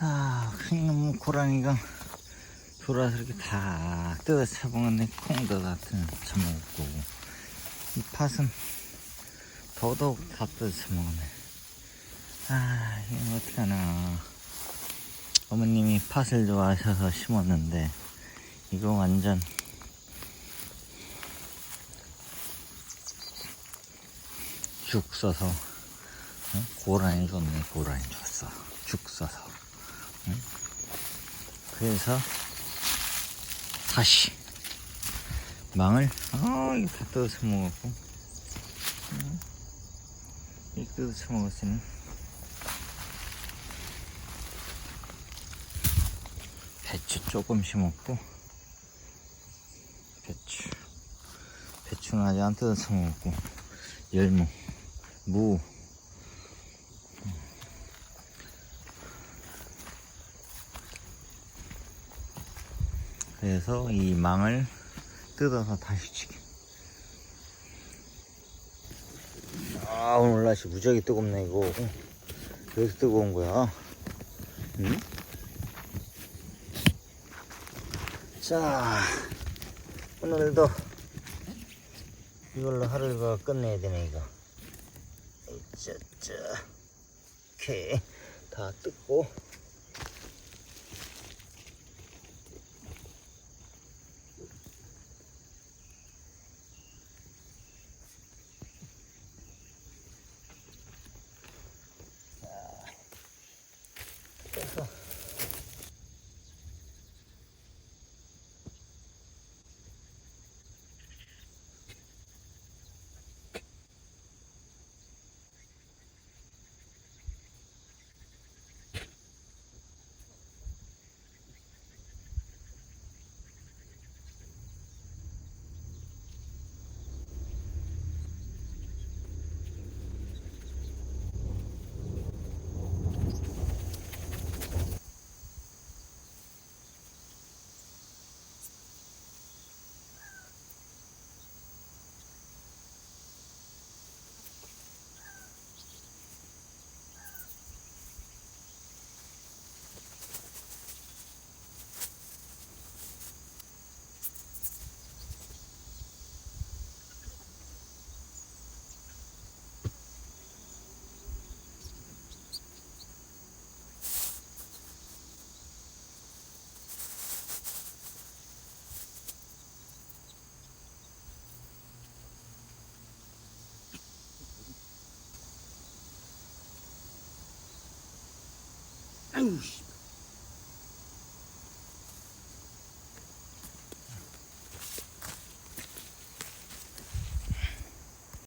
자, 큰놈 고라니가 돌아서 이렇게 다 뜯어 차봉한데 콩도 다 쳐먹고 이 팥은 더더욱 다 뜯어 쳐먹네. 아, 이거 어떡하나. 어머님이 팥을 좋아하셔서 심었는데 이거 완전 죽 써서 응? 고라니 좋네 고라니 줬어 죽 써서 응? 그래서 다시 망을 아다 뜯어서 먹었고. 응? 이 뜯어서 먹었으니. 배추 조금 심었고. 배추. 배추는 아직 안 뜯어서 먹었고. 열무 무 그래서 이 망을 뜯어서 다시 치게 아 오늘 날씨 무지하게 뜨겁네 이거. 여기서 뜨거운 거야. 응? 자 오늘도 이걸로 하루가 끝내야 되네 이거. 짜짜 오케이. 다 뜯고 아유, 씨.